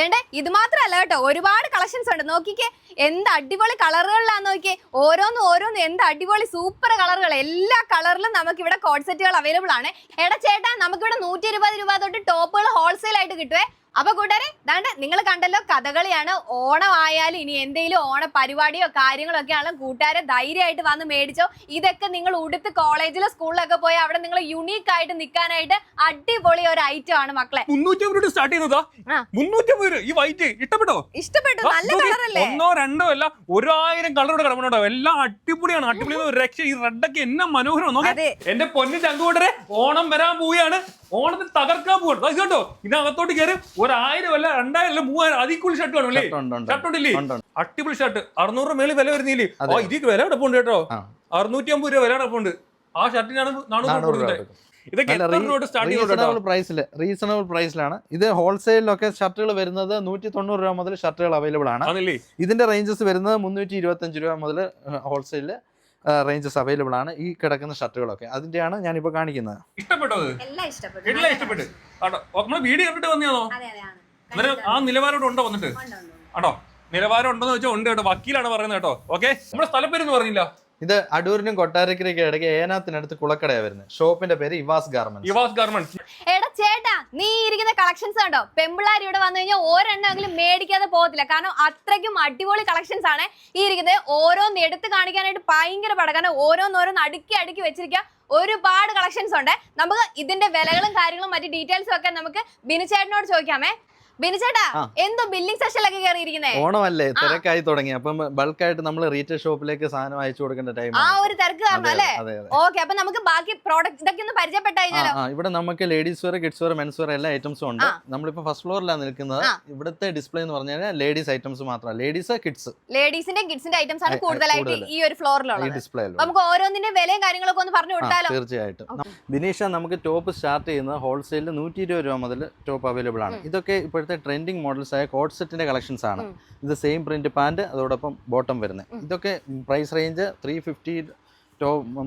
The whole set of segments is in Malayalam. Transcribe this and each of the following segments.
വേണ്ടേ? ഇത് മാത്രല്ല കേട്ടോ. ഒരുപാട് കളക്ഷൻസ് ഉണ്ട്. നോക്കിക്കേ എന്ത് അടിപൊളി കളറുകളിലാന്ന് നോക്കിയേ ഓരോന്നും ഓരോന്നും എന്ത് അടിപൊളി സൂപ്പർ കളറുകൾ എല്ലാ കളറിലും നമുക്ക് ഇവിടെ കോഡ് സെറ്റുകൾ അവൈലബിൾ ആണ്. എടാ ചേട്ടാ നമുക്കിവിടെ നൂറ്റി ഇരുപത് രൂപ തൊട്ട് ടോപ്പുകൾ ഹോൾസെയിൽ ആയിട്ട് കിട്ടുവേ. അപ്പൊ കൂട്ടുകാരെ ദാണ്ട് നിങ്ങൾ കണ്ടല്ലോ കഥകളിയാണ്. ഓണമായാലും ഇനി എന്തെങ്കിലും ഓണ പരിപാടിയോ കാര്യങ്ങളോ ഒക്കെ ആണെങ്കിലും കൂട്ടുകാരെ ധൈര്യമായിട്ട് വന്ന് മേടിച്ചോ. ഇതൊക്കെ നിങ്ങൾ ഉടുത്ത് കോളേജിലോ സ്കൂളിലൊക്കെ പോയി അവിടെ നിങ്ങൾ യുണീക്ക് ആയിട്ട് നിൽക്കാനായിട്ട് അടിപൊളി ഒരു ഐറ്റം ആണ് മക്കളെ. മുന്നൂറ്റി അമ്പത് രൂപ. സ്റ്റാർട്ട് ഈ വൈറ്റ് ഇഷ്ടപ്പെട്ടോ? ഇഷ്ടപ്പെട്ടു. നല്ല കളറല്ലേ ഒന്നോ രണ്ടോ അല്ല ഒരായിരം കളറോട് കിടപ്പുണ്ടോ എല്ലാം അടിപൊളിയാണ്. അടിപൊളി രക്ഷ. ഈ റെഡൊക്കെ എന്നാ മനോഹരം. എന്റെ പൊന്നു ചങ്കുകൊണ്ടരെ ഓണം വരാൻ പോവുകയാണ്. ഓണത്തിന് തകർക്കാൻ പോകണം അത് കേട്ടോ ഇതിനകത്തോട്ട് കയറി ഒരായിരം അല്ല രണ്ടായിരം അല്ല മൂവായിരം. അതിൽ കൂടുതൽ ഷർട്ട് വേണമല്ലേ ഷർട്ട് ഉണ്ട്, ഉണ്ട്. ഷർട്ട് ഉണ്ടല്ലേ? ഉണ്ട്, ഉണ്ട്. അടിപൊളി ഷർട്ട് അറുന്നൂറ് മേളിൽ വില വരുന്നില്ലേ. ആ ഇതിക്ക് വില കിടപ്പുണ്ട് കേട്ടോ. അറുന്നൂറ്റി അമ്പത് രൂപ വില കിടപ്പുണ്ട് ആ ഷർട്ടിനാണ് നാനൂറ് കൊടുക്കുന്നത് റീസണബിൾ പ്രൈസിൽ റീസണബിൾ പ്രൈസിലാണ് ഇത് ഹോൾസെയിലൊക്കെ ഷർട്ടുകൾ വരുന്നത് നൂറ്റി തൊണ്ണൂറ് രൂപ മുതൽ ഷർട്ടുകൾ അവൈലബിൾ ആണ്. ഇതിന്റെ റേഞ്ചസ് വരുന്നത് മുന്നൂറ്റി ഇരുപത്തി അഞ്ച് രൂപ മുതൽ ഹോൾസെയിലിൽ റേഞ്ചസ് അവൈലബിൾ ആണ്. ഈ കിടക്കുന്ന ഷർട്ടുകളൊക്കെ. അതിന്റെയാണ് ഞാനിപ്പോൾ കാണിക്കുന്നത്. ഇഷ്ടപ്പെട്ടോ. എല്ലാം ഇഷ്ടപ്പെട്ടു. നമ്മൾ വീഡിയോ കണ്ടിട്ട് വന്നതാണോ? അതെ അതെ ആണ്. അന്നേരം ആ നിലവാരം ഉണ്ടോ വന്നിട്ട്? ആണോ? നിലവാരം ഉണ്ടോന്ന് വെച്ചാൽ ഉണ്ട് കേട്ടോ. വക്കീലാണ് പറയുന്നത് കേട്ടോ. ഓക്കെ? നമ്മുടെ സ്ഥലപ്പേരൊന്നും പറഞ്ഞില്ല ഇത് അടൂരിനും കൊട്ടാരക്കരയ്ക്കും ഇടയ്ക്ക് ഏനാത്തിനടുത്ത് കുളക്കടയാണ് വരുന്നത്. ഷോപ്പിന്റെ പേര് ഇവാസ് ഗാർമെന്റ് ഇവാസ് ഗാർമെന്റ്സ്. എടാ ചേട്ടാ നീ ഇരിക്കുന്ന കളക്ഷൻസ് കണ്ടോ? പെമ്പിള്ളാർ ഇവിടെ വന്നു കഴിഞ്ഞാൽ ഒരെണ്ണമെങ്കിലും മേടിക്കാതെ പോകത്തില്ല. കാരണം അത്രയ്ക്കും അടിപൊളി കളക്ഷൻസ് ആണ് ഈ ഇരിക്കുന്നത്. ഓരോന്ന് എടുത്ത് കാണിക്കാനായിട്ട് ഭയങ്കര പട. കാരണം ഓരോന്നോരോന്ന് അടുക്കി അടുക്കി വെച്ചിരിക്കുക ഒരുപാട് കളക്ഷൻസ് ഉണ്ട്. നമുക്ക് ഇതിന്റെ വിലകളും കാര്യങ്ങളും മറ്റു ഡീറ്റെയിൽസും ഒക്കെ നമുക്ക് ബിനുചേട്ടനോട് ചോദിക്കാമേ. ബിനുചേട്ടാ ആ. എന്തോ ബില്ലിംഗ് സെഷനിലൊക്കെ കയറിയിരിക്കുന്നേ ഓണമല്ലേ? തിരക്കായി തുടങ്ങി. അപ്പം ബൾക്കായിട്ട് നമ്മൾ റീറ്റെയിൽ ഷോപ്പിലേക്ക് സാധനം അയച്ചു കൊടുക്കേണ്ട ടൈം ആ ഒരു തിരക്ക് കാരണം അല്ലേ? ഓക്കെ അപ്പൊ നമുക്ക് ബാക്കി പ്രോഡക്റ്റ് ഇതൊക്കെ ഒന്ന് പരിചയപ്പെട്ട കഴിഞ്ഞാലോ ഇവിടെ നമുക്ക് ladies wear kids wear mens wear എല്ലാ ഐറ്റംസും ഉണ്ട്. നമ്മളിപ്പോ ഫസ്റ്റ് ഫ്ലോറിലാണ് നിൽക്കുന്നത്. ഇവിടുത്തെ ഡിസ്പ്ലേ എന്ന് പറഞ്ഞാൽ ലേഡീസ് ഐറ്റംസ് മാത്രമാണ് ലേഡീസ് കിഡ്സ് ലേഡീസിന്റെ കിഡ്സിന്റെ ഐറ്റംസ് ആണ് കൂടുതലായിട്ട് ഈ ഒരു ഫ്ലോറിലുള്ളത് നമുക്ക് ഓരോന്നിന്റെ വിലയും കാര്യങ്ങളൊക്കെ ഒന്ന് പറഞ്ഞു കൊടുത്താലോ? തീർച്ചയായിട്ടും. ബിനീഷ നമുക്ക് ടോപ്പ് സ്റ്റാർട്ട് ചെയ്യുന്നത് ഹോൾസെയിലിൽ നൂറ്റി ഇരുപത് രൂപ മുതൽ ടോപ്പ് അവൈലബിൾ ആണ്. ഇതൊക്കെ ഇപ്പോഴത്തെ ട്രെൻഡിങ് മോഡൽസ് ആയ കോഡ് സെറ്റിന്റെ കളക്ഷൻസ് ആണ്. ഇത് സെയിം പ്രിന്റ് പാന്റ് അതോടൊപ്പം ബോട്ടം വരുന്നത്. ഇതൊക്കെ പ്രൈസ് റേഞ്ച് ത്രീ ഫിഫ്റ്റി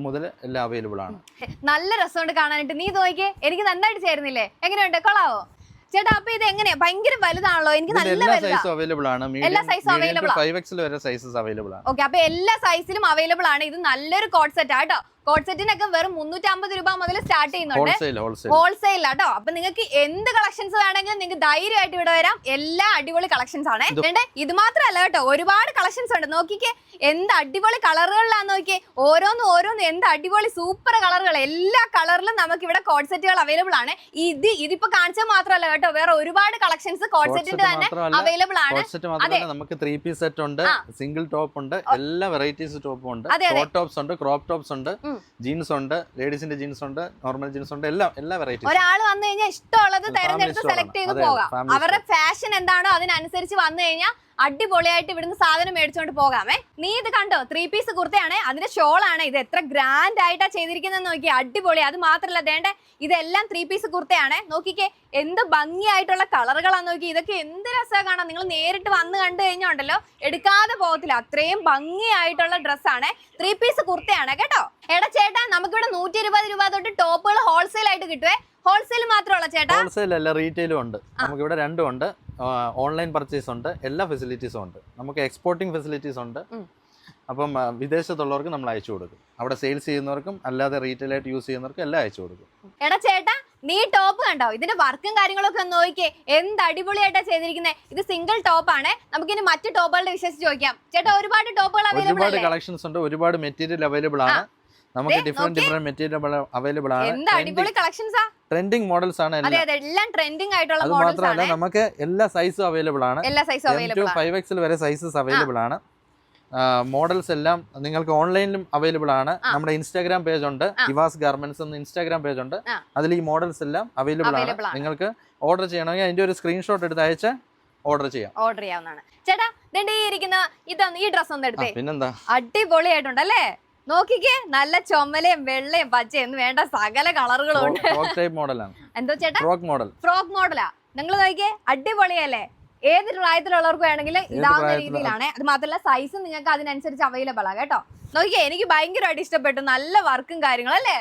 മുതൽ എല്ലാം അവൈലബിൾ ആണ്. നല്ല രസമുണ്ട് കാണാനായിട്ട്. നീ നോക്കിയേ എനിക്ക് നന്നായിട്ട് ചേരുന്നില്ലേ? എങ്ങനെയുണ്ട്? കൊള്ളാവോ? ചേട്ടാ അപ്പൊ ഇത് എങ്ങനെയാ? ഭയങ്കര വലുതാണല്ലോ. എനിക്ക് നല്ല സൈസ് അവൈലബിൾ ആണ്. എല്ലാ സൈസും? ഫൈവ് എക്സിൽ വരെ സൈസസ് അവൈലബിൾ ആണ്. ഓക്കെ അപ്പൊ എല്ലാ സൈസിലും അവൈലബിൾ ആണ്. ഇത് നല്ലൊരു കോഡ് സെറ്റ് ആട്ടോ കോഡ് സെറ്റിനൊക്കെ വെറും മുന്നൂറ്റമ്പത് രൂപ മുതൽ സ്റ്റാർട്ട് ചെയ്യുന്നുണ്ട്. ഹോൾസെയിൽ ആട്ടോ. അപ്പൊ നിങ്ങൾക്ക് എന്ത് കളക്ഷൻസ് വേണമെങ്കിലും നിങ്ങൾക്ക് ധൈര്യമായിട്ട് ഇവിടെ വരാം. എല്ലാ അടിപൊളി കളക്ഷൻസ് ആണ്. ഇത് മാത്രമല്ല കേട്ടോ ഒരുപാട് കളക്ഷൻസ് ഉണ്ട്. നോക്കിക്കേ എന്ത് അടിപൊളി കളറുകളിലാന്ന് നോക്കിയേ. ഓരോന്നും ഓരോന്നും എന്ത് അടിപൊളി സൂപ്പർ കളറുകൾ എല്ലാ കളറിലും നമുക്ക് ഇവിടെ കോട്ട് സെറ്റുകൾ അവൈലബിൾ ആണ്. ഇത് ഇതിപ്പോ കാണിച്ചാൽ മാത്രമല്ല കേട്ടോ വേറെ ഒരുപാട് കളക്ഷൻസ് കോട്ട് സെറ്റിന്റെ തന്നെ അവൈലബിൾ ആണ്. അതെ. നമുക്ക് ത്രീ പീസ് സെറ്റ് ഉണ്ട് സിംഗിൾ ടോപ്പ് ഉണ്ട് എല്ലാ വെറൈറ്റീസ് ടോപ്പും ഉണ്ട്. ടോപ്സ് ഉണ്ട് ക്രോപ്പ് ടോപ്സ് ഉണ്ട്. ജീൻസ് ഉണ്ട് ലേഡീസിന്റെ ജീൻസ് ഉണ്ട് നോർമൽ ജീൻസ് ഉണ്ട് എല്ലാം എല്ലാ വെറൈറ്റി ഒരാൾ വന്നു കഴിഞ്ഞാൽ ഇഷ്ടമുള്ളത് തിരഞ്ഞെടുത്ത് സെലക്ട് ചെയ്ത് പോകാം. അവരുടെ ഫാഷൻ എന്താണോ അതിനനുസരിച്ച് വന്നു കഴിഞ്ഞാൽ അടിപൊളിയായിട്ട് ഇവിടുന്ന് സാധനം മേടിച്ചോണ്ട് പോകാമേ. നീ ഇത് കണ്ടോ? ത്രീ പീസ് കുർത്തയാണ്. അതിന്റെ ഷോൾ ആണ് ഇത്. എത്ര ഗ്രാൻഡ് ആയിട്ടാ ചെയ്തിരിക്കുന്നത് നോക്കി അടിപൊളി. അത് മാത്രല്ല വേണ്ട ഇതെല്ലാം ത്രീ പീസ് കുർത്തയാണ്. നോക്കിക്കേ എന്ത് ഭംഗിയായിട്ടുള്ള കളറുകളാണ് നോക്കി ഇതൊക്കെ എന്ത് രസമാണ് കാണാൻ. നിങ്ങൾ നേരിട്ട് വന്ന് കണ്ടു കഴിഞ്ഞാൽ ഉണ്ടല്ലോ എടുക്കാതെ പോകത്തില്ല. അത്രയും ഭംഗിയായിട്ടുള്ള ഡ്രസ്സാണ് ത്രീ പീസ് കുർത്തയാണ് കേട്ടോ? എടാ ചേട്ടാ നമുക്കിവിടെ നൂറ്റി ഇരുപത് രൂപ തൊട്ട് ടോപ്പുകൾ ഹോൾസെയിൽ ആയിട്ട് കിട്ടുവേ. ഹോൾസെയിൽ മാത്രമല്ല ചേട്ടാ. ഹോൾസെയിൽ അല്ല റീറ്റെയിലും ഉണ്ട്. നമുക്ക് ഇവിടെ രണ്ടും ഉണ്ട്. ഓൺലൈൻ പർച്ചേസ് ഉണ്ട്. എല്ലാ ഫെസിലിറ്റീസും ഉണ്ട്. നമുക്ക് എക്സ്പോർട്ടിംഗ് ഫെസിലിറ്റീസ് ഉണ്ട്. അപ്പം വിദേശത്തുള്ളവർക്ക് നമ്മൾ അയച്ചു കൊടുക്കും. അവിടെ സെയിൽസ് ചെയ്യുന്നവർക്കും അല്ലാതെ റീറ്റെയിൽ ആയിട്ട് യൂസ് ചെയ്യുന്നവർക്കും എല്ലാം അയച്ചു കൊടുക്കും. എടാ ചേട്ടാ നീ ടോപ്പ് കണ്ടോ? ഇതിന്റെ വർക്കും കാര്യങ്ങളൊക്കെ നോക്കിക്കേ. നോക്കിയേ എന്ത് അടിപൊളിയായിട്ടാ ചെയ്തിരിക്കുന്നത് ഇത് സിംഗിൾ ടോപ്പ് ആണ്. നമുക്ക് ഇനി മറ്റു ടോപ്പുകളുടെ വിശേഷിച്ച് ചോദിക്കാം. ചേട്ടാ ഒരുപാട് ടോപ്പുകൾ അവൈലബിൾ ഒരുപാട് കളക്ഷൻസ് ഉണ്ട്. ഒരുപാട് മെറ്റീരിയൽ അവൈലബിൾ ആണ്. നമുക്ക് ഡിഫറെന്റ്. ഡിഫറെന്റ് മെറ്റീരിയൽ അവൈലബിൾ ആണ്. ട്രെൻഡിങ് മോഡൽസ് ആണ് എല്ലാം. ട്രെൻഡിങ് ആയിട്ടുള്ള അത് മാത്രമല്ല നമുക്ക് എല്ലാ സൈസും അവൈലബിൾ ആണ്. എല്ലാ സൈസും അവൈലബിൾ ഫൈവ് എക്സിൽ വരെ സൈസസ് അവൈലബിൾ ആണ്. മോഡൽസ് എല്ലാം നിങ്ങൾക്ക് ഓൺലൈനിലും അവൈലബിൾ ആണ്. നമ്മുടെ ഇൻസ്റ്റാഗ്രാം പേജ് ഉണ്ട്. ദിവാസ് ഇവാസ് ഗാർമെന്റ്സ് എന്ന ഇൻസ്റ്റാഗ്രാം പേജ് ഉണ്ട്. അതിൽ ഈ മോഡൽസ് എല്ലാം അവൈലബിൾ ആണ്. നിങ്ങൾക്ക് ഓർഡർ ചെയ്യണമെങ്കിൽ അതിന്റെ ഒരു സ്ക്രീൻഷോട്ട് എടുത്ത് അയച്ച് ഓർഡർ ചെയ്യാം. ഓർഡർ ചെയ്യാവുന്നതാണ്. ചേട്ടാ ഇരിക്കുന്ന ഇതൊന്ന് ഈ ഡ്രസ് ഒന്ന് എടുത്തേ. പിന്നെന്താ? അടിപൊളിയായിട്ടുണ്ടല്ലേ നോക്കിക്കേ നല്ല ചുമലയും വെള്ളയും പച്ചയും എന്ന് വേണ്ട സകല കളറുകളും ഉണ്ട്. മോഡലാണ് എന്തോ ചേട്ടാ? ഫ്രോക്ക് മോഡൽ ഫ്രോക്ക് മോഡലാ നിങ്ങൾ നോക്കിയേ അടിപൊളിയല്ലേ? ഏത് പ്രായത്തിലുള്ളവർക്ക് വേണമെങ്കിൽ ഇതാവുന്ന രീതിയിലാണ്. അത് മാത്രമല്ല സൈസ് നിങ്ങൾക്ക് അതിനനുസരിച്ച് അവൈലബിൾ ആ കേട്ടോ. നോക്കിയേ എനിക്ക് ഭയങ്കരമായിട്ട് ഇഷ്ടപ്പെട്ടു. നല്ല വർക്കും കാര്യങ്ങളും അല്ലേ?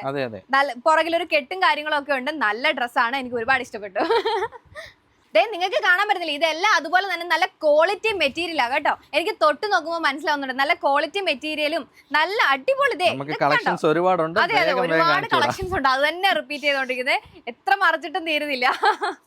നല്ല പുറകിലൊരു കെട്ടും കാര്യങ്ങളും ഒക്കെ ഉണ്ട്. നല്ല ഡ്രസ്സാണ് എനിക്ക് ഒരുപാട് ഇഷ്ടപ്പെട്ടു. ദേ നിങ്ങൾക്ക് കാണാൻ പറ്റുന്നില്ല. ഇതെല്ലാം അതുപോലെ തന്നെ നല്ല ക്വാളിറ്റി മെറ്റീരിയലാ കേട്ടോ. എനിക്ക് തൊട്ട് നോക്കുമ്പോൾ മനസ്സിലാവുന്നുണ്ട്. നല്ല ക്വാളിറ്റി മെറ്റീരിയലും നല്ല അടിപൊളി? കളക്ഷൻസ് ഒരുപാടുണ്ട്. അതെ അതെ ഒരുപാട്. കളക്ഷൻസ് ഉണ്ട്. അത് തന്നെ റിപ്പീറ്റ് ചെയ്തോണ്ടിരിക്കുന്നത് എത്ര മറിച്ചിട്ടും തീരുന്നില്ല.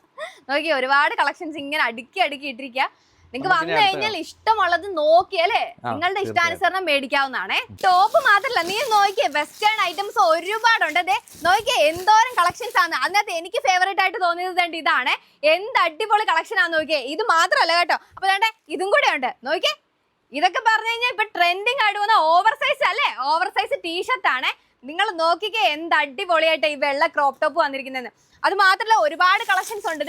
നോക്കി ഒരുപാട് കളക്ഷൻസ് ഇങ്ങനെ അടുക്കി അടുക്കി ഇട്ടിരിക്കുക നിങ്ങൾക്ക് വന്നു കഴിഞ്ഞാൽ ഇഷ്ടമുള്ളത് നോക്കി അല്ലേ? നിങ്ങളുടെ ഇഷ്ടാനുസരണം മേടിക്കാവുന്നതാണേ. ടോപ്പ് മാത്രല്ല നീ നോക്കിയേ വെസ്റ്റേൺ ഐറ്റംസ് ഒരുപാടുണ്ട്. അതെ നോക്കിയേ എന്തോരം കളക്ഷൻസ് ആണ്. അതിനകത്ത് എനിക്ക് ഫേവറേറ്റ് ആയിട്ട് തോന്നിയത് തന്നെ ഇതാണ്. എന്ത് അടിപൊളി കളക്ഷൻ ആണെന്ന് നോക്കിയേ. ഇത് മാത്രമല്ല കേട്ടോ. അപ്പൊ വേണ്ടേ ഇതും കൂടെ ഉണ്ട്. നോക്കിയേ ഇതൊക്കെ പറഞ്ഞു കഴിഞ്ഞാൽ ഇപ്പൊ ട്രെൻഡിങ് ആയിട്ട് പോകുന്ന ഓവർ സൈസ് അല്ലേ? ഓവർ സൈസ് ടീഷർട്ട് ആണ്. നിങ്ങൾ നോക്കിക്കേ എന്ത് അടിപൊളിയായിട്ട് ഈ വെള്ള ക്രോപ്പ് ടോപ്പ് വന്നിരിക്കുന്നതെന്ന് അത് മാത്രമല്ല ഒരുപാട് കളക്ഷൻസ് ഉണ്ട്.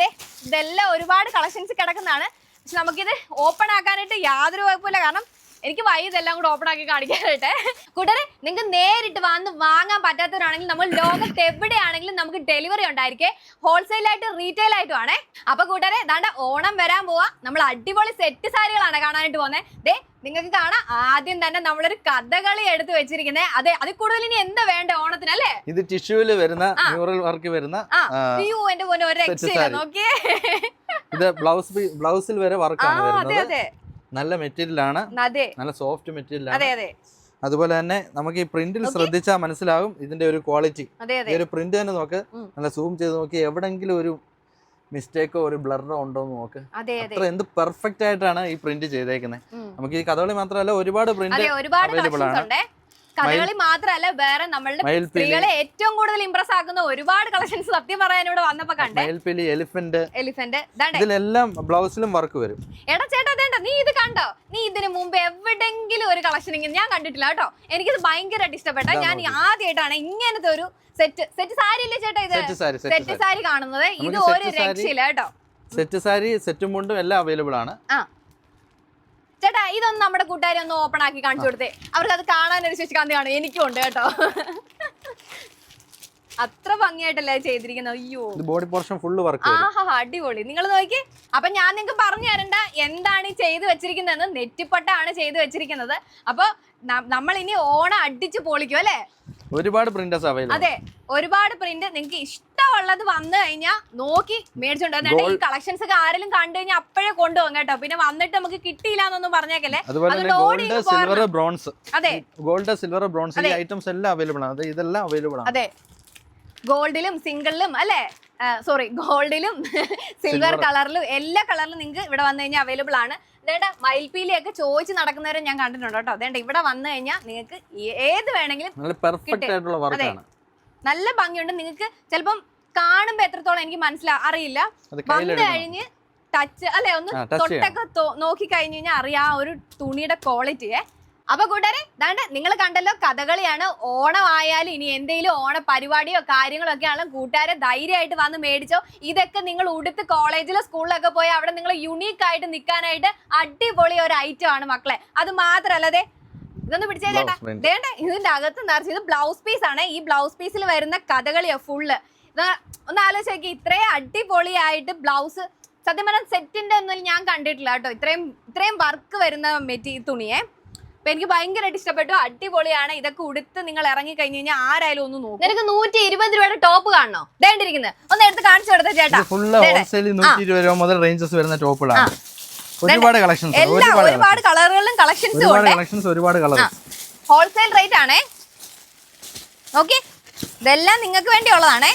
ഇതെല്ലാം ഒരുപാട് കളക്ഷൻസ് കിടക്കുന്നതാണ്. നമുക്കിത് ഓപ്പൺ ആക്കാനായിട്ട് യാതൊരു കുഴപ്പമില്ല കാരണം എനിക്ക് വൈ ഇതെല്ലാം കൂടെ ഓപ്പൺ ആക്കി കാണിക്കാനായിട്ട്. കൂട്ടരെ നിങ്ങൾക്ക് നേരിട്ട് വന്ന് വാങ്ങാൻ പറ്റാത്തവരാണെങ്കിൽ നമ്മൾ ലോകത്ത് എവിടെയാണെങ്കിലും നമുക്ക് ഡെലിവറി ഉണ്ടായിരിക്കേ. ഹോൾസെയിൽ ആയിട്ട് റീറ്റെയിൽ ആയിട്ടും ആണേ. അപ്പൊ കൂട്ടരെ ദാണ്ട ഓണം വരാൻ പോവാ. നമ്മൾ അടിപൊളി സെറ്റ് സാരികളാണ് കാണാനായിട്ട് പോകുന്നത് ദേ നിങ്ങൾക്ക് കാണാം. ആദ്യം തന്നെ നമ്മളൊരു കഥകളി എടുത്തു വെച്ചിരിക്കുന്നത് അതെ അതിൽ കൂടുതൽ ഇനി എന്താ വേണ്ട ഓണത്തിന് അല്ലേ? ഇത് ടിഷ്യൂൽ വരുന്ന. മ്യൂറൽ വർക്ക് വരുന്ന അയ്യോ എന്റെ പോലെ ഒരു രക്ഷയില്ല നോക്കിയേ. ഇത് ബ്ലൗസ് ബ്ലൗസിൽ വരെ വർക്ക് വർക്കാണ് അതെ വരുന്നത്. അതെ. നല്ല മെറ്റീരിയൽ ആണ് അതെ. നല്ല സോഫ്റ്റ് മെറ്റീരിയൽ ആണ് അതെ അതെ. അതുപോലെ തന്നെ നമുക്ക് ഈ പ്രിന്റിൽ. ശ്രദ്ധിച്ചാൽ മനസ്സിലാകും ഇതിന്റെ ഒരു ക്വാളിറ്റി. ഈ ഒരു പ്രിന്റ് തന്നെ നോക്ക്. നല്ല സൂം ചെയ്ത് നോക്കി എവിടെങ്കിലും ഒരു മിസ്റ്റേക്കോ ഒരു ബ്ലറോ ഉണ്ടോ എന്ന് നോക്ക്. അതെ അതെ. അത്ര എന്ത് പെർഫെക്റ്റ് ആയിട്ടാണ് ഈ പ്രിന്റ് ചെയ്തേക്കുന്നത് നമുക്ക് ഈ കഥകളി മാത്രമല്ല ഒരുപാട് പ്രിന്റ് അവൈലബിൾ ആണ്. കഥകളി മാത്രമല്ല വേറെ നമ്മളുടെ സ്ത്രീകളെ ഏറ്റവും കൂടുതൽ ഇംപ്രസ് ആക്കുന്ന ഒരുപാട് കളക്ഷൻസ് സത്യം പറയാൻ ഇവിടെ വന്നപ്പോ കണ്ടേ. എലിഫന്റ്. എലിഫന്റ്. ദാണ്ടേ ഇതിലെല്ലാം ബ്ലൗസിലും വർക്ക് വരും. എടാ ചേട്ടാ അതേണ്ട നീ ഇത് കണ്ടോ? നീ ഇതിന് മുമ്പ് എവിടെങ്കിലും ഒരു കളക്ഷൻ ഇങ്ങനെ ഞാൻ കണ്ടിട്ടില്ല കേട്ടോ. എനിക്കിത് ഭയങ്കരമായിട്ട് ഇഷ്ടപ്പെട്ട. ഞാൻ. ആദ്യമായിട്ടാണ് ഇങ്ങനത്തെ ഒരു സെറ്റ് സെറ്റ് സാരി ഇല്ലേ ചേട്ടാ ഇത്? Set sari set set sari കാണുന്നത്. ഇത് ഒരു രക്ഷയില്ല കേട്ടോ. സെറ്റ് സാരി സെറ്റും മുണ്ടും എല്ലാം അവൈലബിൾ ആണ്. ആ. ചേട്ടാ ഇതൊന്ന് നമ്മുടെ കൂട്ടുകാരെ ഒന്ന് ഓപ്പൺ ആക്കി കാണിച്ചു കൊടുത്തേ. അവർക്ക് അത് കാണാൻ ഒരു ശശികാന്തി കാണും. എനിക്കും ഉണ്ട് കേട്ടോ. അത്ര ഭംഗിയായിട്ടല്ലേ ചെയ്തിരിക്കുന്നത്? അയ്യോ. ബോഡി പോർഷൻ ഫുള്ള് വർക്ക് ആഹാ അടിപൊളി. നിങ്ങൾ നോക്കി. അപ്പൊ ഞാൻ നിങ്ങൾക്ക് പറഞ്ഞു തരണ്ട എന്താണ് ഈ ചെയ്തു വെച്ചിരിക്കുന്നതെന്ന് നെറ്റിപ്പട്ടാണ് ചെയ്തു വെച്ചിരിക്കുന്നത്. അപ്പൊ നമ്മൾ ഇനി ഓണം അടിച്ചു പൊളിക്കും അല്ലേ? ഒരുപാട് പ്രിന്റേഴ്സ് അവൈലബിൾ അതെ ഒരുപാട് പ്രിന്റ് നിങ്ങൾക്ക് ഇഷ്ടമുള്ളത് വന്നു കഴിഞ്ഞാൽ നോക്കി മേടിച്ചോണ്ട് ഈ കളക്ഷൻസ് ഒക്കെ ആരെങ്കിലും കണ്ടു കഴിഞ്ഞാൽ അപ്പോഴേ കൊണ്ടുപോകും കേട്ടോ. പിന്നെ വന്നിട്ട് നമുക്ക് കിട്ടിയില്ല എന്നൊന്നും പറഞ്ഞേക്കല്ലേ ഗോൾഡ് സിൽവർ. ബ്രോൺസ് അതെ. ഗോൾഡ് സിൽവർ ബ്രോൺസ് ഈ. ഐറ്റംസ് എല്ലാം അവൈലബിൾ ആണ്. അതെ ഇതെല്ലാം അവൈലബിൾ ആണ്. അതെ. ഗോൾഡിലും സിംഗിളിലും അല്ലേ? സോറി ഗോൾഡിലും സിൽവർ കളറിലും എല്ലാ കളറിലും നിങ്ങൾക്ക് ഇവിടെ വന്നു കഴിഞ്ഞാൽ അവൈലബിൾ ആണ്. അതേണ്ട മയിൽപ്പീലിയൊക്കെ ചോദിച്ച് നടക്കുന്നവരെ ഞാൻ കണ്ടിട്ടുണ്ട് കേട്ടോ. അതേണ്ട ഇവിടെ വന്നു കഴിഞ്ഞാൽ നിങ്ങൾക്ക് ഏത് വേണമെങ്കിലും നല്ല അതെ. ഭംഗിയുണ്ട്. നിങ്ങൾക്ക് ചിലപ്പം കാണുമ്പോൾ എത്രത്തോളം എനിക്ക് മനസ്സിലാ അറിയില്ല. വന്നു കഴിഞ്ഞ് ടച്ച് അല്ലെ ഒന്ന് തൊട്ടൊക്കെ നോക്കി കഴിഞ്ഞു കഴിഞ്ഞാൽ അറിയാം ആ ഒരു തുണിയുടെ ക്വാളിറ്റിയെ അപ്പൊ കൂട്ടുകാരെ ദാണ്ട് നിങ്ങൾ കണ്ടല്ലോ കഥകളിയാണ് ഓണം ആയാലും ഇനി എന്തെങ്കിലും ഓണ പരിപാടിയോ കാര്യങ്ങളോ ഒക്കെ ആണെങ്കിലും കൂട്ടുകാരെ ധൈര്യമായിട്ട് വന്ന് മേടിച്ചോ. ഇതൊക്കെ നിങ്ങൾ ഉടുത്ത് കോളേജിലോ സ്കൂളിലൊക്കെ പോയി അവിടെ നിങ്ങൾ യുണീക്ക് ആയിട്ട് നിൽക്കാനായിട്ട് അടിപൊളി ഒരു ഐറ്റം ആണ് മക്കളെ. അത് മാത്രല്ലതെ ഇതൊന്ന് പിടിച്ചേ ചേട്ടാ വേണ്ട ഇതിന്റെ അകത്ത് നിറച്ച് ഇത് ബ്ലൗസ് പീസ് ആണ്. ഈ ബ്ലൗസ് പീസിൽ വരുന്ന കഥകളിയോ ഫുള്ള് ഒന്ന് ആലോചിച്ച് നോക്കി ഇത്രയും അടിപൊളിയായിട്ട് ബ്ലൗസ് സത്യം പറഞ്ഞാൽ സെറ്റിന്റെ ഒന്നും ഞാൻ കണ്ടിട്ടില്ല കേട്ടോ. ഇത്രയും ഇത്രയും വർക്ക് വരുന്ന മെറ്റീ തുണിയെ. അപ്പൊ എനിക്ക് ഭയങ്കരമായിട്ട് ഇഷ്ടപ്പെട്ടു. അടിപൊളിയാണ്. ഇതൊക്കെ ഉടുത്ത് നിങ്ങൾ ഇറങ്ങി കഴിഞ്ഞു കഴിഞ്ഞാൽ ആരായാലും ഒന്ന് നോക്കും. നിനക്ക് നൂറ്റി ഇരുപത് രൂപയുടെ ടോപ്പ് കാണണോ? ദേണ്ടിരിക്കുന്നത് ഒന്ന് എടുത്ത് കാണിച്ചു കൊടുത്ത ചേട്ടാ. ഫുള്ള് ഹോൾസെയിൽ നൂറ്റി ഇരുപത് രൂപ മുതൽ റേഞ്ചസ് വരുന്ന. ടോപ്പുകളാണ് ഒരുപാട് കളക്ഷൻസ് എല്ലാ ഒരുപാട് കളറുകളിലും കളക്ഷൻസും ഉണ്ട്. കളക്ഷൻസ് ഒരുപാട് കളർ ഹോൾസെയിൽ റേറ്റ് ആണേ. ഓക്കെ ഇതെല്ലാം നിങ്ങൾക്ക് വേണ്ടിയുള്ളതാണേ.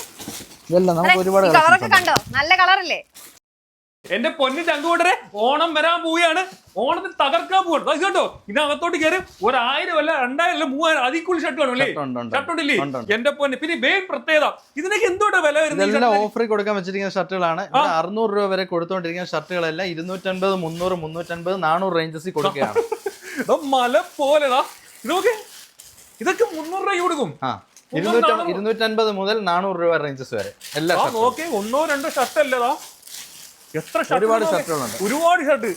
ഇതെല്ലാം നമുക്ക് ഒരുപാട് കളറൊക്കെ കണ്ടോ? നല്ല കളറല്ലേ? എന്റെ പൊന്ന് ചങ്കൂട്ടരെ ഓണം വരാൻ പോവുകയാണ്. ഓണത്തിന് തകർക്കാൻ പോവാണ് കേട്ടോ ഇതിനകത്തോട്ട് കയറി ഒരായിരം അല്ല രണ്ടായിരം അല്ല മൂവായിരം. അതിക്കുള്ള ഷർട്ട് വേണം അല്ലേ? Shirt ഉണ്ട്, ഉണ്ട്. ഷർട്ട് ഉണ്ടല്ലേ? ഉണ്ട്, ഉണ്ട്. എന്റെ പൊന്ന്. പിന്നെ വേഗം പ്രത്യേകത. ഇതിനൊക്കെ എന്തുകൊണ്ടാ വില വരുന്നത്? ഓഫറിൽ കൊടുക്കാൻ വെച്ചിരിക്കുന്ന ഷർട്ടുകളാണ് അറുന്നൂറ് രൂപ വരെ കൊടുത്തോണ്ടിരിക്കുന്ന ഷർട്ടുകളെല്ലാം ഇരുന്നൂറ്റൻപത് മുന്നൂറ് മുന്നൂറ്റൻപത് നാനൂറ് റേഞ്ചസിൽ കൊടുക്കുകയാണ്. മല പോലെതാ ഇതൊക്കെ ഇതൊക്കെ മുന്നൂറ് രൂപ കൊടുക്കും. ആ. മുന്നൂറ് ഇരുന്നൂറ്റ നാനൂറ്. ഇരുന്നൂറ്റൻപത് മുതൽ നാനൂറ് രൂപ റേഞ്ചസ് വരെ. എല്ലാ ഓക്കെ നോക്കി. ഒന്നോ രണ്ടോ ഷർട്ട് അല്ലതാ എത്ര ഷർട്ട് ഒരുപാട്. ഷർട്ടുകളുണ്ട് ഒരുപാട് ഷർട്ട്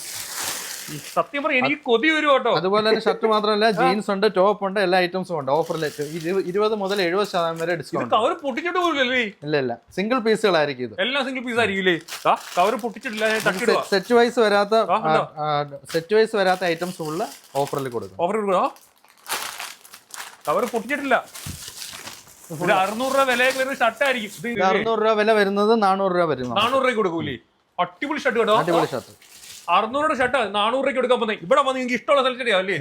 സത്യം പറയും എനിക്ക് കൊതി വരും കേട്ടോ. അതുപോലെ തന്നെ ഷർട്ട് മാത്രമല്ല ജീൻസ് ഉണ്ട് ടോപ്പ് ഉണ്ട് എല്ലാ ഐറ്റംസും ഉണ്ട്. ഓഫറിലേക്ക് ഇരുപത് മുതൽ എഴുപത് ശതമാനം വരെ ഡിസ്കൗണ്ട് കവർ പൊട്ടിച്ചിട്ട് ഇല്ല ഇല്ല. സിംഗിൾ പീസുകളായിരിക്കും ഇത്. എല്ലാം സിംഗിൾ പീസ് ആയിരിക്കില്ലേ? കവർ പൊട്ടിച്ചിട്ടില്ല സെറ്റ് വൈസ് വരാത്ത സെറ്റ് വൈസ് വരാത്ത ഐറ്റംസ് ഉള്ള ഓഫറിൽ കൊടുക്കും. ഓഫർ കൊടുക്കുക കവർ പൊട്ടിച്ചിട്ടില്ല. ഒരു അറുന്നൂറ് രൂപ വില വരുന്ന ഷർട്ട് ആയിരിക്കും. ഇത് ഇത് അറുന്നൂറ് രൂപ വില വരുന്നത് നാനൂറ് രൂപ വരുന്നു നാനൂറ് രൂപ കൊടുക്കൂലേ? അടിപൊളി ഷർട്ട് കേട്ടോ. അടിപൊളി ഷർട്ട് അറുന്നൂറ് ഷർട്ട് നാനൂറ് രൂപയ്ക്ക് എടുക്കാൻ പോകുന്നത് ഇവിടെ വന്ന് നിങ്ങൾക്ക് ഇഷ്ടമുള്ള സെലക്ട് ചെയ്യാം അല്ലേ?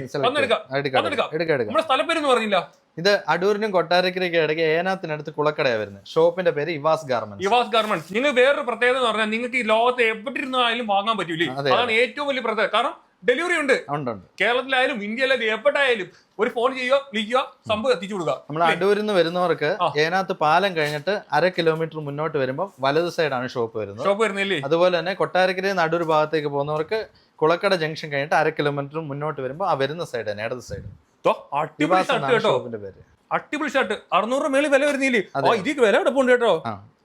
നമ്മുടെ സ്ഥലം പേരൊന്നും പറഞ്ഞില്ല ഇത് അടൂരിനും കൊട്ടാരക്കരയ്ക്കും ഇടയ്ക്ക് ഏനാത്തിനടുത്ത് കുളക്കടയാണ് വരുന്നത്. ഷോപ്പിന്റെ പേര് ഇവാസ് ഗാർമെന്റ് ഇവാസ് ഗാർമെന്റ്സ്. നിങ്ങൾ വേറൊരു പ്രത്യേകത എന്ന് പറഞ്ഞാൽ നിങ്ങൾക്ക് ഈ ലോകത്ത് എവിടെ ഇരുന്നാലും വാങ്ങാൻ പറ്റൂലേ? അതാണ് ഏറ്റവും വലിയ പ്രത്യേകത. കാരണം ഡെലിവറി ഉണ്ട്. ഉണ്ട് ഉണ്ട്. കേരളത്തിലായാലും ഇന്ത്യയിലായാലും എപ്പോഴായാലും ഒരു ഫോൺ ചെയ്യുക വിളിക്കുക സംഭവം എത്തിച്ചു കൊടുക്കുക. നമ്മൾ അടൂരിൽ നിന്ന് വരുന്നവർക്ക്. ഏനാത്ത് പാലം കഴിഞ്ഞിട്ട് അര കിലോമീറ്റർ മുന്നോട്ട് വരുമ്പോൾ വലത് സൈഡാണ് ഷോപ്പ് വരുന്നത്. ഷോപ്പ് വരുന്നില്ലേ അതുപോലെ തന്നെ കൊട്ടാരക്കരയിൽ നിന്ന് അടൂർ ഭാഗത്തേക്ക് പോകുന്നവർക്ക് കുളക്കട ജംഗ്ഷൻ കഴിഞ്ഞിട്ട് അര കിലോമീറ്റർ മുന്നോട്ട് വരുമ്പോൾ ആ വരുന്ന സൈഡ് തന്നെ ഇടത് സൈഡ് അടിപൊളി ഷർട്ട് കേട്ടോ. പേര്. അടിപൊളി ഷർട്ട് അറുന്നൂറ് മേളിൽ വില വരുന്നില്ലേ? ഇതിക്ക് വില കിടപ്പുണ്ട് കേട്ടോ.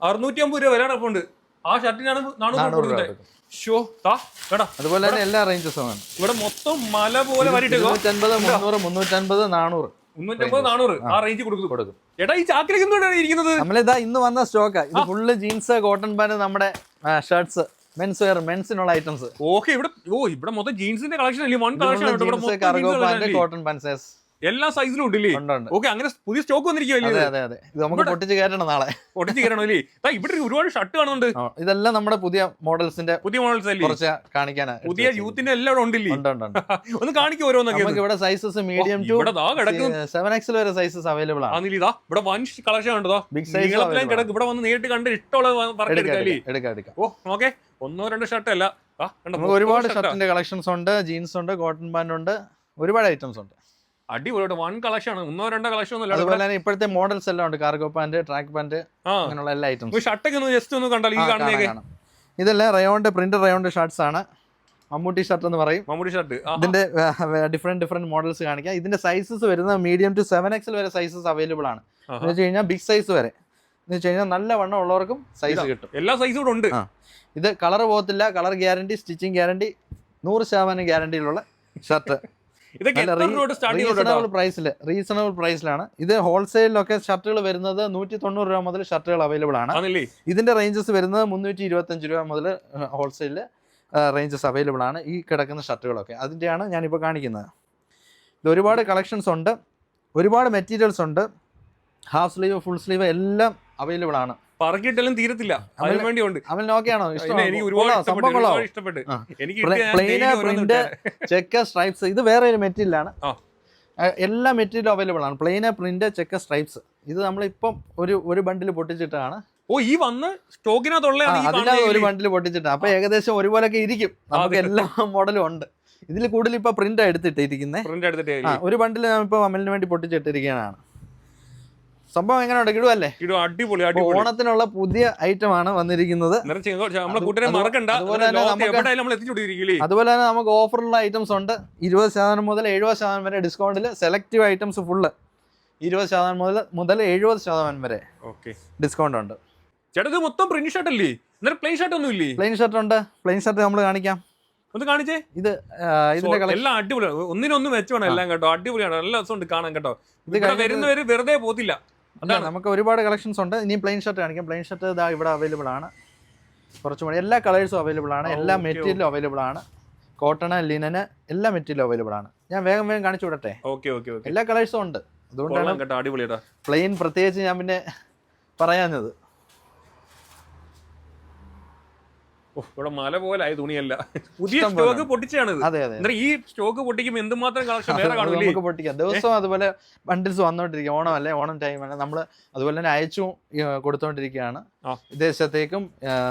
അറുന്നൂറ്റി അമ്പത് രൂപ വില കിടപ്പുണ്ട്. ആ ഷർട്ടിനാണ് നാനൂറ് കൊടുക്കുന്നത് കൊടുക്കും. ഷോ താ കേടാ അതുപോലെ തന്നെ എല്ലാ റേഞ്ചസും ആണ് ഇവിടെ മൊത്തം മല പോലെ വരിട്ടോ ഇരുന്നൂറ്റൻപത് മുന്നൂറ് മുന്നൂറ്റൻപത് നാനൂറ് മുന്നൂറ്റമ്പത് നാനൂറ്. ആ. റേഞ്ച് കൊടുക്കും. കൊടുക്കും. എടാ ഈ ചാക്കിലേക്ക് എന്തുകൊണ്ടാണ് ഇരിക്കുന്നത്? നമ്മളിതാ ഇന്ന് വന്ന സ്റ്റോക്കാ ഇത് ഫുള്ള് ജീൻസ് കോട്ടൺ പാന്റ് നമ്മുടെ ഷർട്ട്സ് മെൻസ് വെയർ മെൻസിനുള്ള ഐറ്റംസ് ഓക്കെ ഇവിടെ ഓ ഇവിടെ മൊത്തം ജീൻസിന്റെ കളക്ഷൻ അല്ലേ? വൺ കളക്ഷൻ കോട്ടൺ പാൻസേഴ്സ് എല്ലാ സൈസിലും ഉണ്ടല്ലേ ഉണ്ട് ഉണ്ട്. ഓക്കെ അങ്ങനെ പുതിയ സ്റ്റോക്ക് വന്നിരിക്കുമല്ലേ അതെ അതെ ഇത് നമുക്ക് പൊട്ടിച്ച് കയറ്റണം നാളെ. ഒട്ടിച്ച് കയറണം അല്ലേ ഇവിടെ ഒരുപാട് ഷർട്ട് കാണുന്നുണ്ട്. ഇതെല്ലാം നമ്മുടെ പുതിയ മോഡൽസിന്റെ പുതിയ മോഡൽസ് അല്ലേ? കുറച്ച് കാണിക്കാനാ പുതിയ യൂത്തിന്റെ എല്ലാം ഉണ്ടല്ലേ ഉണ്ട് ഒന്ന് കാണിക്കും ഓരോന്നൊക്കെ നമുക്ക് ഇവിടെ sizes medium to seven XL വരെ സൈസസ് അവൈലബിൾ ആണ്. ഇതാ ഇവിടെ വൺ കളക്ഷൻ ഉണ്ട് ദാ. സൈസ് കിടക്കും ഇവിടെ വന്ന് നേരിട്ട് കണ്ട് ഇഷ്ടമുള്ള ഓ ഓക്കെ ഒന്നോ രണ്ടോ ഷർട്ട് അല്ല. ഒരുപാട്. ഷർട്ടിന്റെ കളക്ഷൻസ് ഉണ്ട് ജീൻസ് ഉണ്ട് കോട്ടൺ പാന്റ് ഉണ്ട് ഒരുപാട് ഐറ്റംസ് ഉണ്ട്. അടിപൊളിയായിട്ട് വൺ കളക്ഷൻ ആണ്. ഒന്നോ രണ്ടോ കളക്ഷൻ ഒന്നും അതുപോലെ തന്നെ ഇപ്പോഴത്തെ മോഡൽസ് എല്ലാം ഉണ്ട്. കാർഗോ പാന്റ് ട്രാക്ക് പാന്റ് അങ്ങനെയുള്ള എല്ലാ ഐറ്റംസ് ഷർട്ടൊക്കെ ഒന്ന് ജസ്റ്റ് ഒന്ന് കണ്ടാൽ ഈ കാണുന്നേക്കെ ഇതെല്ലാം റയോണിന്റെ പ്രിന്റ് റയോണിന്റെ ഷർട്ട്സ് ആണ്. മമ്മൂട്ടി ഷർട്ട് എന്ന് പറയും. മമ്മൂട്ടി ഷർട്ട് ഇതിന്റെ ഡിഫറെന്റ് ഡിഫറെന്റ് മോഡൽസ് കാണിക്കാം. ഇതിന്റെ സൈസസ് വരുന്നത് മീഡിയം ടു സെവൻ എക്സൽ വരെ സൈസസ് അവൈലബിൾ ആണ്. എന്ന് വെച്ച് കഴിഞ്ഞാൽ ബിഗ് സൈസ് വരെ. എന്ന് വെച്ച് കഴിഞ്ഞാൽ നല്ല വണ്ണം ഉള്ളവർക്കും സൈസ് കിട്ടും. എല്ലാ സൈസും ഉണ്ട്. ഇത് കളർ പോകത്തില്ല. കളർ ഗ്യാരണ്ടി സ്റ്റിച്ചിങ് ഗ്യാരണ്ടി നൂറ് ശതമാനം ഗ്യാരണ്ടിയിലുള്ള ഷർട്ട് ഇതൊക്കെ റീസണബിൾ പ്രൈസിൽ റീസണബിൾ പ്രൈസിലാണ് ഇത് ഹോൾസെയിലൊക്കെ ഷർട്ടുകൾ വരുന്നത് നൂറ്റി തൊണ്ണൂറ് രൂപ മുതൽ ഷർട്ടുകൾ അവൈലബിൾ ആണ്. ഇതിന്റെ റേഞ്ചസ് വരുന്നത് മുന്നൂറ്റി ഇരുപത്തഞ്ച് രൂപ മുതൽ ഹോൾസെയിലിൽ റേഞ്ചസ് അവൈലബിൾ ആണ് ഈ കിടക്കുന്ന ഷർട്ടുകളൊക്കെ. അതിന്റെയാണ് ഞാനിപ്പോൾ കാണിക്കുന്നത്. ഇത് ഒരുപാട് കളക്ഷൻസ് ഉണ്ട്. ഒരുപാട് മെറ്റീരിയൽസ് ഉണ്ട്. ഹാഫ് സ്ലീവ് ഫുൾ സ്ലീവ് എല്ലാം അവൈലബിൾ ആണ്. പറക്കിയിട്ടെല്ലാം തീരത്തില്ല. അതിന് അവന് വേണ്ടി ഉണ്ട് അവൻ ഇഷ്ടമാണോ? എനിക്ക് ഒരുപാട് ഇഷ്ടപ്പെട്ടു. എനിക്ക് പ്ലെയിന്, പ്രിന്റ്. ചെക്ക് സ്ട്രൈപ്സ് ഇത് വേറെ ഒരു മെറ്റീരിയലാണ് ആണ്. എല്ലാ മെറ്റീരിയലും അവൈലബിൾ ആണ്. Plain print check stripes. ഇത് നമ്മളിപ്പം ഒരു ഒരു ബണ്ടിൽ പൊട്ടിച്ചിട്ടാണ്. ഓ ഈ വന്ന് സ്റ്റോക്കിനകത്തുള്ള ഒരു ബണ്ടിൽ പൊട്ടിച്ചിട്ടാണ് അപ്പൊ ഏകദേശം ഒരുപോലൊക്കെ ഇരിക്കും. നമുക്ക് എല്ലാ മോഡലും ഉണ്ട്. ഇതിൽ കൂടുതൽ ഇപ്പൊ പ്രിന്റ് എടുത്തിട്ടിരിക്കുന്നത് ഒരു ബണ്ടിൽ ഞാൻ ഇപ്പൊ അമലിന് വേണ്ടി പൊട്ടിച്ചിട്ടിരിക്കുകയാണ് സംഭവം എങ്ങനെയുണ്ട് കിടുവല്ലേ? കിടു അടിപൊളി അടിപൊളി. ഓണത്തിനുള്ള പുതിയ ഐറ്റം ആണ് വന്നിരിക്കുന്നത്. അതുപോലെ തന്നെ നമുക്ക് ഓഫറുള്ള ഐറ്റംസ് ഉണ്ട്. ഇരുപത് ശതമാനം മുതൽ എഴുപത് ശതമാനം വരെ ഡിസ്കൗണ്ടിൽ സെലക്റ്റീവ് ഐറ്റംസ് ഫുള്ള് ഇരുപത് ശതമാനം മുതൽ മുതൽ എഴുപത് ശതമാനം വരെ ഓക്കെ. ഡിസ്കൗണ്ട് ഉണ്ട്. ചേട്ടത് മൊത്തം പ്രിന്റ് ഷർട്ട് അല്ലേ? പ്ലെയിൻ ഷർട്ട് ഒന്നും ഇല്ലേ? പ്ലെയിൻ ഷർട്ട് ഉണ്ട്. പ്ലെയിൻ ഷർട്ട് നമ്മൾ കാണിക്കാം. ഒന്ന് കാണിച്ചേ. ഇത് ഇതിന്റെ എല്ലാം അടിപൊളിയാണ് ഒന്നിനൊന്നും മെച്ചമാണ് എല്ലാം കേട്ടോ. അടിപൊളിയാണ്. നല്ല രസമുണ്ട് കാണാൻ കേട്ടോ. ഇത് വരുന്നവര് വെറുതെ പോത്തില്ല അതാണ്. നമുക്ക് ഒരുപാട് കളക്ഷൻസ് ഉണ്ട്. ഇനി പ്ലെയിൻ ഷർട്ട് കാണിക്കാം. പ്ലെയിൻ ഷർട്ട് ഇതാ ഇവിടെ അവൈലബിൾ ആണ്. കുറച്ചും കൂടി എല്ലാ കളേഴ്സും അവൈലബിൾ ആണ്. എല്ലാ മെറ്റീരിയലും അവൈലബിൾ ആണ്. കോട്ടൺ ലിനന് എല്ലാ മെറ്റീരിയലും അവൈലബിൾ ആണ്. ഞാൻ വേഗം വേഗം കാണിച്ചു വിടട്ടെ? ഓക്കെ ഓക്കെ ഓക്കെ എല്ലാ കളേഴ്സും ഉണ്ട്. അതുകൊണ്ടാണ് പ്ലെയിൻ പ്രത്യേകിച്ച് ഞാൻ പിന്നെ പറയാഞ്ഞത് ഓ, ഇവിടെ മല പോലെ ആയ തുണിയല്ല. പുതിയ സ്റ്റോക്ക് പൊട്ടിച്ചാണ് അതെ ഈ സ്റ്റോക്ക് പൊട്ടിക്കുമ്പോൾ എന്തുമാത്രം കളക്ഷൻ വേറെ നമുക്ക് പൊട്ടിക്കാം. ദിവസവും അതുപോലെ ബണ്ടിൽസ് വന്നോണ്ടിരിക്കും. ഓണം അല്ലേ? ഓണം ടൈം ടൈമാണ് നമ്മൾ അതുപോലെ തന്നെ അയച്ചു കൊടുത്തോണ്ടിരിക്കുകയാണ്. വിദേശത്തേക്കും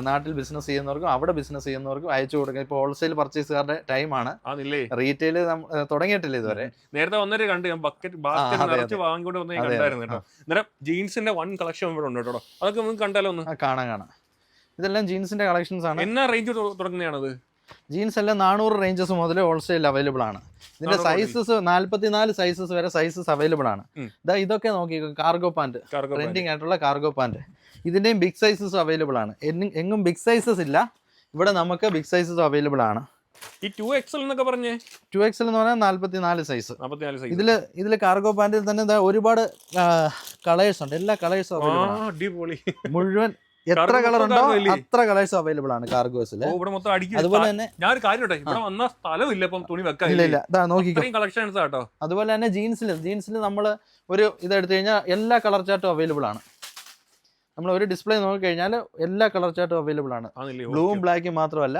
നാട്ടിൽ ബിസിനസ് ചെയ്യുന്നവർക്കും അവിടെ ബിസിനസ് ചെയ്യുന്നവർക്കും അയച്ചു കൊടുക്കുക ഇപ്പൊ ഹോൾസെയിൽ പർച്ചേസുകാരുടെ ടൈമാണ് റീറ്റെയിൽ തുടങ്ങിയിട്ടില്ല ഇതുവരെ? നേരത്തെ വന്നൊരു കണ്ട് ഞാൻ ബക്കറ്റ് ബാസ്കറ്റ് വാങ്ങിക്കൊണ്ട് വന്ന്. കണ്ടായിരുന്നു കേട്ടോ. ജീൻസിന്റെ വൺ കളക്ഷൻ ഇവിടെ ഉണ്ട് കേട്ടോ? അതൊക്കെ നമുക്ക് കണ്ടാലോ ഒന്ന്? കാണാൻ കാണാം കാണാം. ഇതെല്ലാം ജീൻസിന്റെ കളക്ഷൻസ് ആണ്. എന്നാ റേഞ്ച് തുടങ്ങുന്നതാണത് ജീൻസ് എല്ലാം നാനൂറ് റേഞ്ചസ് മുതൽ ഹോൾസെയിൽ അവൈലബിൾ ആണ്. ഇതിന്റെ 400 സൈസസ് നാല്പത്തിനാല് സൈസസ് വരെ സൈസസ് അവൈലബിൾ ആണ്. ഇതാ ഇതൊക്കെ നോക്കി കാർഗോ പാന്റ് ട്രെൻഡിങ് ആയിട്ടുള്ള കാർഗോ പാന്റ് ഇതിന്റെയും ബിഗ് സൈസസ് അവൈലബിൾ ആണ്. എങ്ങും ബിഗ് സൈസസ് ഇല്ല. ഇവിടെ നമുക്ക് ബിഗ് സൈസസ് അവൈലബിൾ ആണ്. ഈ ടു എക്സൽ എന്നൊക്കെ പറഞ്ഞേ? ടു എക്സൽ എന്ന് പറഞ്ഞാൽ നാല്പത്തി നാല് സൈസ് ഇതിൽ ഇതിൽ കാർഗോ പാന്റിൽ തന്നെ ഒരുപാട് കളേഴ്സ് ഉണ്ട്. എല്ലാ കളേഴ്സും ആ അവൈലബിൾ ആണ് മുഴുവൻ എത്ര കളർ ഉണ്ടോ അത്ര കളേഴ്സ് അവൈലബിൾ ആണ് കാർഗോസിൽ ഇവിടെ മൊത്തം അടിക്കും അതുപോലെ തന്നെ ഞാനൊരു കാര്യം കേട്ടോ ഇവിടെ വന്ന സ്ഥലമില്ല ഇപ്പം തുണി വെക്കാൻ. ഇല്ല ഇല്ല. നോക്കിക്കോ. കളക്ഷൻസ് കേട്ടോ അതുപോലെ തന്നെ ജീൻസിൽ ജീൻസിൽ നമ്മൾ ഒരു ഇത് എടുത്തു കഴിഞ്ഞാൽ എല്ലാ കളർ ചാർട്ടും അവൈലബിൾ ആണ്. നമ്മൾ ഒരു ഡിസ്പ്ലേ നോക്കിക്കഴിഞ്ഞാൽ എല്ലാ കളർ ചാർട്ടും അവൈലബിൾ ആണ്. ബ്ലൂവും ബ്ലാക്കും മാത്രമല്ല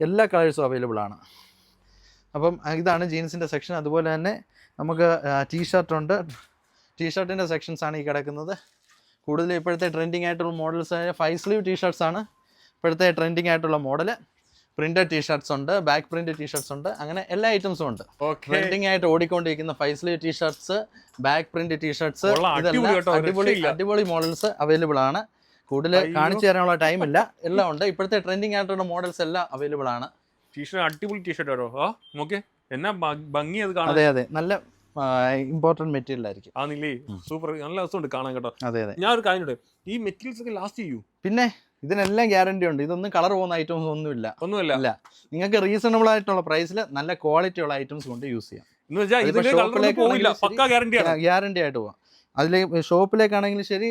എല്ലാ കളേഴ്സും അവൈലബിൾ ആണ്. അപ്പം ഇതാണ് ജീൻസിന്റെ സെക്ഷൻ അതുപോലെ തന്നെ നമുക്ക് ടീ ഷർട്ടുണ്ട് ടീ ഷർട്ടിന്റെ സെക്ഷൻസ് ആണ് ഈ കിടക്കുന്നത്. കൂടുതൽ ഇപ്പോഴത്തെ ട്രെൻഡിങ് ആയിട്ടുള്ള models five sleeve T shirts ആണ് ഇപ്പോഴത്തെ ട്രെൻഡിങ് ആയിട്ടുള്ള മോഡൽ പ്രിന്റഡ് ടീ ഷർട്ട്സ് ഉണ്ട് ബാക്ക് പ്രിന്റ് ടീ ഷർട്ട്സ് ഉണ്ട് അങ്ങനെ എല്ലാ ഐറ്റംസും ഉണ്ട്. ട്രെൻഡിങ് ആയിട്ട് ഓടിക്കൊണ്ടിരിക്കുന്ന five sleeve T shirts back print T shirts അടിപൊളി അടിപൊളി മോഡൽസ് അവൈലബിൾ ആണ്. കൂടുതൽ കാണിച്ചു തരാനുള്ള ടൈം ഇല്ല. എല്ലാം ഉണ്ട്. ഇപ്പോഴത്തെ ട്രെൻഡിങ് ആയിട്ടുള്ള മോഡൽസ് എല്ലാം അവൈലബിൾ ആണ്. ടീഷർട്ട് അടിപൊളി ടീഷർട്ട് ആണോ ആ നോക്കേ എന്നാ ഭംഗി അത് കാണാം അതെ അതെ. നല്ല ഇമ്പോർട്ടന്റ് മെറ്റീരിയൽ ആയിരിക്കും. ആണല്ലേ സൂപ്പർ നല്ല രസമുണ്ട് കാണാൻ കേട്ടോ. അതെ അതെ. ഞാൻ ഒരു കാര്യം ഈ മെറ്റീരിയൽസ് ഒക്കെ ലാസ്റ്റ് ചെയ്യൂ. പിന്നെ ഇതിനെല്ലാം ഗ്യാരണ്ടി ഉണ്ട്. ഇതൊന്നും കളർ പോകുന്ന ഐറ്റംസ് ഒന്നുമില്ല. ഒന്നുമല്ല. ഇല്ല. നിങ്ങൾക്ക് റീസണബിൾ ആയിട്ടുള്ള പ്രൈസിൽ നല്ല ക്വാളിറ്റി ഉള്ള ഐറ്റംസ് കൊണ്ട് യൂസ് ചെയ്യാം. ഗ്യാരണ്ടി ആയിട്ട് പോവാം. അതിൽ ഷോപ്പിലേക്കാണെങ്കിലും ശരി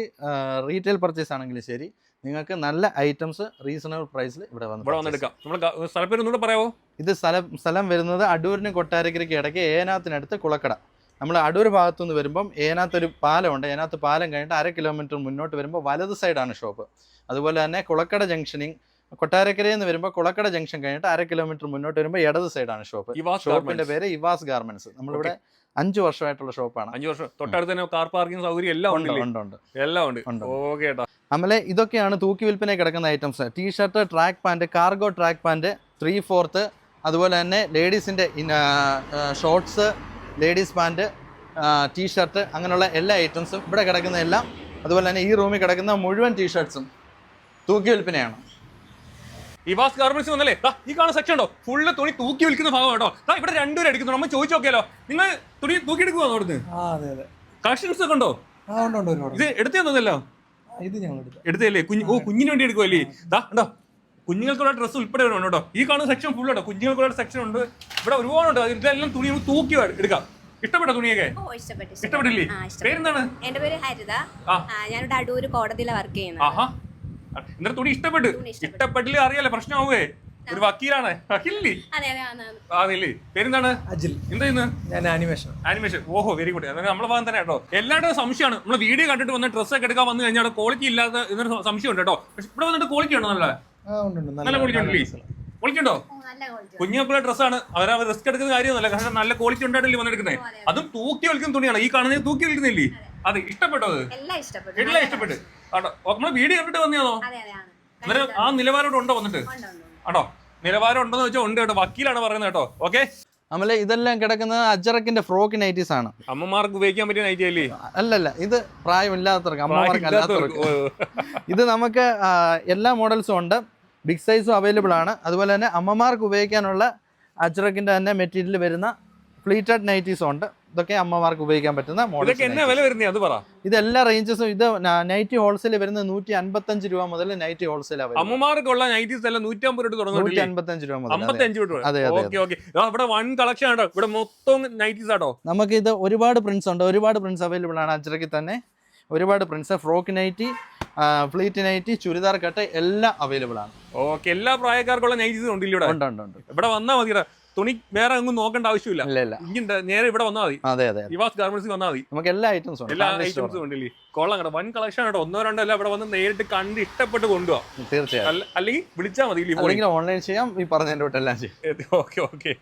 റീറ്റെയിൽ പർച്ചേസ് ആണെങ്കിലും ശരി നിങ്ങൾക്ക് നല്ല ഐറ്റംസ് റീസണബിൾ പ്രൈസിൽ ഇവിടെ വന്ന് പറയാവോ? ഇത് സ്ഥലം സ്ഥലം വരുന്നത് അടൂരിനും കൊട്ടാരക്കരയ്ക്ക് ഇടയ്ക്ക് ഏനാത്തിനടുത്ത് കുളക്കട. നമ്മൾ അടൂർ ഭാഗത്തു നിന്ന് വരുമ്പം ഏനാത്തൊരു പാലമുണ്ട്. ഏനാത്ത് പാലം കഴിഞ്ഞിട്ട് അര കിലോമീറ്റർ മുന്നോട്ട് വരുമ്പോൾ വലത് സൈഡാണ് ഷോപ്പ് അതുപോലെ തന്നെ കുളക്കട ജംഗ്ഷനിങ് കൊട്ടാരക്കരയിൽ നിന്ന് വരുമ്പോൾ കുളക്കട ജംഗ്ഷൻ കഴിഞ്ഞിട്ട് അര കിലോമീറ്റർ മുന്നോട്ട് വരുമ്പോൾ ഇടത് സൈഡാണ് ഷോപ്പ് ഷോപ്പിന്റെ പേര് ഇവാസ് ഗാർമെന്റ്സ് നമ്മളിവിടെ അഞ്ചു വർഷമായിട്ടുള്ള ഷോപ്പാണ് അഞ്ചു വർഷം. തൊട്ടടുത്ത് തന്നെ കാർ പാർക്കിംഗ് സൗകര്യം എല്ലാം ഉണ്ട് ഉണ്ട് എല്ലാം ഉണ്ട്. ഉണ്ട്. ഓക്കെ നമ്മളെ ഇതൊക്കെയാണ് തൂക്കി വിൽപ്പന കിടക്കുന്ന items T shirt track pant cargo track pant three fourth അതുപോലെ തന്നെ ലേഡീസിന്റെ shorts ladies pant T shirt അങ്ങനെയുള്ള എല്ലാ ഐറ്റംസും ഇവിടെ കിടക്കുന്ന എല്ലാം അതുപോലെ തന്നെ ഈ റൂമിൽ കിടക്കുന്ന മുഴുവൻ ടീഷർട്ട്സും തൂക്കി വിൽപ്പനയാണ്. ഇവാസ് ഗാർമെന്റ്സ് വന്നല്ലേ? ദാ, ഈ കാണുന്ന സെക്ഷൻ ഉണ്ടോ? ഫുള്ള് തുണി തൂക്കി വിൽക്കുന്ന ഭാഗം കേട്ടോ. ദാ, ഇവിടെ രണ്ടുപേരും എടുക്കുന്നു നമ്മൾ ചോദിച്ചു നോക്കിയാലോ? നിങ്ങൾ തുണി തൂക്കി എടുക്കുവോ അവിടുന്ന്? ആ അതെ അതെ. കളക്ഷൻസ് ഒക്കെ ഉണ്ടോ? ആ ഉണ്ട് ഉണ്ട് ഒരുപാട് ഇത് എടുത്തേ തോന്നല്ലോ? ഇത് ഞങ്ങൾ എടുത്തു എടുത്തല്ലേ കുഞ്ഞ് ഓ കുഞ്ഞിന് വേണ്ടി എടുക്കുവല്ലേ? ദാ ഉണ്ടോ? കുഞ്ഞുങ്ങൾക്കുള്ള ഡ്രസ്സ് ഉൾപ്പെടെ വേണം കേട്ടോ. ഈ കാണുന്ന സെക്ഷൻ ഫുൾ കേട്ടോ. കുഞ്ഞുങ്ങൾക്കുള്ള സെക്ഷൻ ഉണ്ട്. ഇവിടെ ഒരുപാട് ഉണ്ട് ഇതെല്ലാം തുണി തൂക്കി എടുക്കാം. ഇഷ്ടപ്പെട്ട തുണിയൊക്കെ? ഓ ഇഷ്ടപ്പെട്ടു ഇഷ്ടപ്പെട്ടു. ഇഷ്ടപ്പെട്ടില്ലേ? പേരെന്താണ്? എന്റെ പേര് ഹരിത. ഞാനിവിടെ അടൂര് കോടതിയിലെ വർക്ക് ചെയ്യുന്നത്. ആഹാ. എന്നിട്ട് തുണി ഇഷ്ടപ്പെട്ടു? ഇഷ്ടപ്പെട്ടില്ലേ അറിയാലോ പ്രശ്നമാവേ ഒരു വക്കീലാണ്. പേരെന്താണ്? അജിൽ. എന്താ ഞാൻ ആനിമേഷൻ ആനിമേഷൻ ഓഹോ വെരി ഗുഡ് അതായത് നമ്മളെ ഭാഗം തന്നെ കേട്ടോ. എല്ലാവരുടെ സംശയമാണ്. നമ്മൾ വീഡിയോ കണ്ടിട്ട് വന്ന് ഡ്രസ്സ് ഒക്കെ എടുക്കാൻ വന്നു കഴിഞ്ഞാൽ ക്വാളിറ്റി ഇല്ലാത്ത എന്നൊരു സംശയം ഉണ്ട് കേട്ടോ. പക്ഷെ ഇവിടെ വന്നിട്ട് ക്വാളിറ്റി ഉണ്ടോ നല്ല ഉണ്ട്? നല്ല ക്വാളിറ്റി ക്വാളിറ്റി ഉണ്ടോ. കുഞ്ഞുമക്കളുടെ ഡ്രസ്സാണ് അവർ അവർ റിസ്ക് എടുക്കുന്ന കാര്യമൊന്നുമല്ല. കാരണം നല്ല ക്വാളിറ്റി ഉണ്ടായിട്ടല്ലേ വന്നെടുക്കുന്നത് അതും തൂക്കി വലിക്കുന്ന തുണിയാണ്. ഈ കാണുന്നത് തൂക്കി വലിക്കുന്നില്ലേ? അതെ. ഇഷ്ടപ്പെട്ടോ അത്? എല്ലാം ഇഷ്ടപ്പെട്ടു. നമ്മൾ വീഡിയോ കണ്ടിട്ട് വന്നതാണോ? അതെ അതെ ആണ്. അന്നേരം ആ നിലവാരം ഉണ്ടോ വന്നിട്ട്? ആണോ ഉണ്ട്, ഉണ്ട്. നിലവാരം ഉണ്ടോന്ന് വെച്ചാൽ ഉണ്ട് കേട്ടോ. വക്കീലാണ് പറയുന്നത് കേട്ടോ. ഓക്കെ? നമ്മളെ ഇതെല്ലാം കിടക്കുന്നത് അജറക്കിന്റെ ഫ്രോക്ക് നൈറ്റീസ് ആണ്. അമ്മമാർക്ക് ഉപയോഗിക്കാൻ പറ്റിയ നൈറ്റി അല്ലേ? അല്ലല്ല ഇത് പ്രായമില്ലാത്തവർക്ക് അമ്മമാർക്ക് അല്ലാത്തവർക്ക്. ഇത് നമുക്ക് എല്ലാ മോഡൽസും ഉണ്ട്. ബിഗ് സൈസും അവൈലബിൾ ആണ്. അതുപോലെ തന്നെ അമ്മമാർക്ക് ഉപയോഗിക്കാനുള്ള അജ്രക്കിന്റെ തന്നെ മെറ്റീരിയൽ വരുന്ന ഫ്ലീറ്റഡ് നൈറ്റീസും ഉണ്ട്. ഇതൊക്കെ അമ്മമാർക്ക് ഉപയോഗിക്കാൻ പറ്റുന്ന മോഡൽ അത് പറ. ഇത് എല്ലാ റേഞ്ചസും ഇത് നൈറ്റി ഹോൾസെയിൽ വരുന്ന നൂറ്റി അൻപത്തഞ്ച് രൂപ മുതൽ നൈറ്റി ഹോൾസെയിൽ അമ്മമാർക്കുള്ള നൈറ്റീസ് എല്ലാം നൂറ്റമ്പത് രൂപ അൻപത്തഞ്ച് രൂപ മുതൽ അതെ. ഇവിടെ വൺ കളക്ഷൻ ആട്ടോ ഇവിടെ മൊത്തം നൈറ്റീസ് ആണോ നമുക്ക് ഇത് ഒരുപാട് പ്രിന്റ്സ് ഉണ്ട്. ഒരുപാട് പ്രിന്റ്സ് അവൈലബിൾ ആണ് അജ്രക്കിൽ തന്നെ. ഒരുപാട് prints frock nightie pleat nightie churidar cut എല്ലാം അവൈലബിൾ ആണ്. ഓക്കെ എല്ലാ പ്രായക്കാർക്കുള്ള നൈറ്റീസ് ഉണ്ട് ഇവിടെ ഉണ്ട് ഉണ്ട് ഉണ്ട്. ഇവിടെ വന്നാൽ മതി തുണി വേറെ ഒന്നും നോക്കേണ്ട ആവശ്യമില്ല. ഇല്ല ഇല്ല. ഇങ്ങനെ നേരെ ഇവിടെ വന്നാൽ മതി. അതെ അതെ. ഇവാസ് ഗാർമെന്റ്സ് വന്നാൽ മതി. നമുക്ക് എല്ലാ ഐറ്റംസും എല്ലാ ഐറ്റംസും ഉണ്ട് കൊള്ളാം കേട്ടോ. വൺ കളക്ഷൻ കേട്ടോ ഒന്നോ രണ്ടോ അല്ല ഇവിടെ വന്ന് നേരിട്ട് കണ്ട് ഇഷ്ടപ്പെട്ട് കൊണ്ടുപോകാം. തീർച്ചയായും. അല്ലെങ്കിൽ വിളിച്ചാൽ മതി അല്ലെങ്കിൽ ഓൺലൈൻ ചെയ്യാം ഈ പറഞ്ഞതിന്റെ തൊട്ടെല്ലാം ചെയ്യാം. Okay okay.